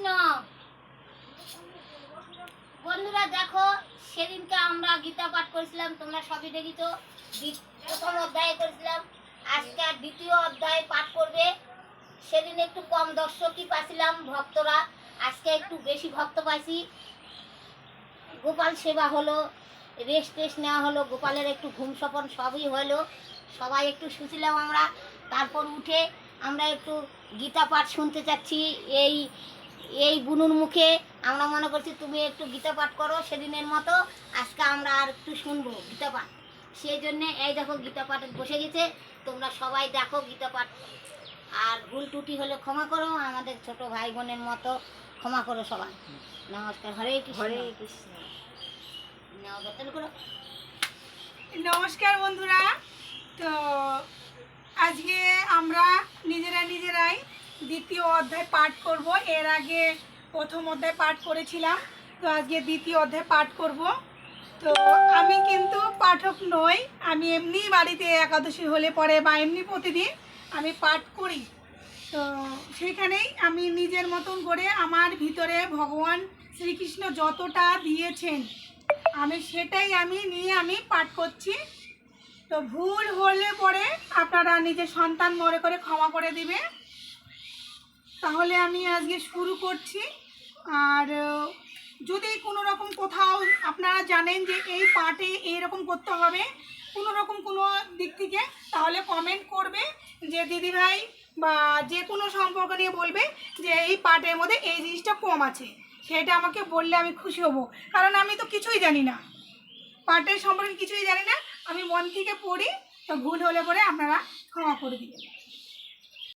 কৃষ্ণ। বন্ধুরা দেখো, সেদিনকে আমরা গীতা পাঠ করেছিলাম, তোমরা সবই দ্বি- প্রথম অধ্যায় করেছিলাম। আজকে আর দ্বিতীয় অধ্যায় পাঠ করবে। সেদিন একটু কম দর্শকই ভক্তরা। আজকে একটু বেশি ভক্ত পাইছি। গোপাল সেবা হলো রেস্ট টেস্ট নেওয়া হলো, গোপালের একটু ঘুম স্বপন সবই হলো। সবাই একটু শুছিলাম আমরা। তারপর উঠে আমরা একটু গীতা পাঠ শুনতে চাচ্ছি। এই এই বুনুর মুখে আমরা মনে করছি তুমি একটু গীতা পাঠ করো সেদিনের মতো। আজকে আমরা আর একটু শুনব গীতা পাঠ। সেই জন্যে এই দেখো গীতা পাঠে বসে গেছে। তোমরা সবাই দেখো গীতা পাঠ। আর ভুল ত্রুটি হলে ক্ষমা করো আমাদের ছোট ভাই বোনের মতো ক্ষমা করো সবাই। নমস্কার হরে কৃষ্ণ। হরে কৃষ্ণ। নমস্কার বন্ধুরা। তো দ্বিতীয় অধ্যায় পাঠ করব। এর আগে প্রথম অধ্যায় পাঠ করেছিলাম। তো আজকে দ্বিতীয় অধ্যায় পাঠ করব। তো আমি কিন্তু পাঠক নই, আমি এমনি বাড়িতে একাদশী হলে পরে বা এমনি প্রতিদিন আমি পাঠ করি। তো সেখানেই আমি নিজের মতন করে আমার ভিতরে ভগবান শ্রীকৃষ্ণ যতটা দিয়েছেন, আমি সেটাই আমি নিয়ে আমি পাঠ করছি। তো ভুল হলে পরে আপনারা নিজের সন্তান মনে করে ক্ষমা করে দিবে। তাহলে আমি আজকে শুরু করছি। আর, যদি কোনো রকম কোথাও আপনারা জানেন যে এই পার্টে এইরকম করতে হবে, কোনো রকম কোনো দিক থেকে, তাহলে কমেন্ট করবে যে দিদিভাই বা যে কোনো সম্পর্ক নিয়ে বলবে যে এই পার্টের মধ্যে এই জিনিসটা কম আছে। সেটা আমাকে বললে আমি খুশি হব। কারণ আমি তো কিছুই জানি না। পার্টের সম্পর্কে কিছুই জানি না। আমি মন থেকে পড়ি তো ভুল হলে পরে আপনারা ক্ষমা করে দিবেন।